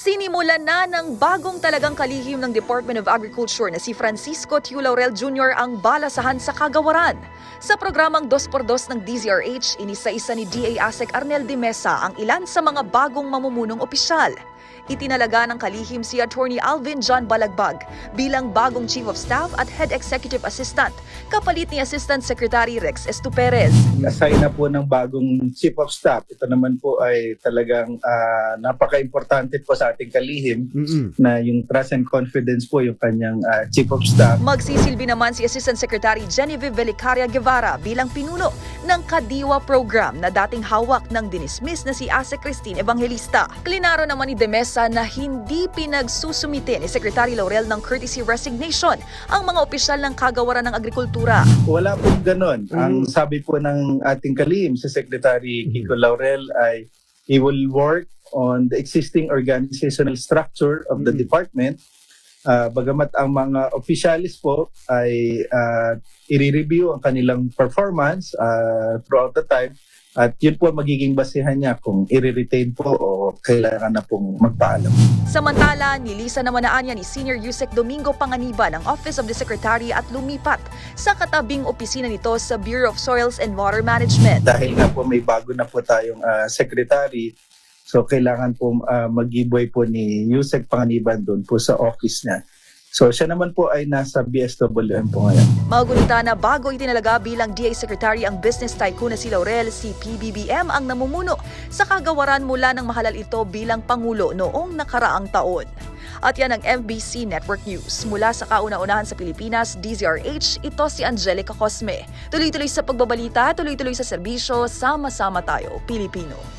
Sinimulan na ng bagong talagang kalihim ng Department of Agriculture na si Francisco Tiu Laurel Jr. ang balasahan sa kagawaran. Sa programang 2x2 ng DZRH, inisa-isa ni DA ASEC Arnel de Mesa ang ilan sa mga bagong mamumunong opisyal. Itinalaga ng kalihim si Attorney Alvin John Balagbag bilang bagong Chief of Staff at Head Executive Assistant, kapalit ni Assistant Secretary Rex Estuperez. assign na po ng bagong Chief of Staff. Ito naman po ay talagang ah, napaka-importante po sa ating kalihim na yung trust and confidence po yung kanyang ah, Chief of Staff. Magsisilbi naman si Assistant Secretary Genevieve Belicaria Guevara bilang pinuno ng Kadiwa Program na dating hawak ng dinismiss na si Ase Christine Evangelista. Klinaro naman ni Demesa na hindi pinagsusumite ni Secretary Laurel ng courtesy resignation ang mga opisyal ng kagawaran ng agrikultura. Wala po ganon. Ang sabi po ng ating kalihim si Secretary Kiko Laurel ay he will work on the existing organizational structure of the department. Ah, bagamat ang mga officialis po ay ah, i-review ang kanilang performance ah, throughout the time at yun po ang magiging basihan niya kung i-retain po o kailangan na pong magpaalam. Samantala, nilisa naman na anya ni Senior Yusek Domingo Panganiba ng Office of the Secretary at lumipat sa katabing opisina nito sa Bureau of Soils and Water Management. Dahil nga po may bago na po tayong ah, secretary, so kailangan po uh, mag-giveaway po ni Yusek Panganiban doon po sa office niya. So siya naman po ay nasa BSWM po ngayon. Magunita na bago itinalaga bilang DA Secretary ang business tycoon na si Laurel, si PBBM ang namumuno sa kagawaran mula ng mahalal ito bilang Pangulo noong nakaraang taon. At yan ang MBC Network News. Mula sa kauna-unahan sa Pilipinas, DZRH, ito si Angelica Cosme. Tuloy-tuloy sa pagbabalita, tuloy-tuloy sa serbisyo, sama-sama tayo, Pilipino.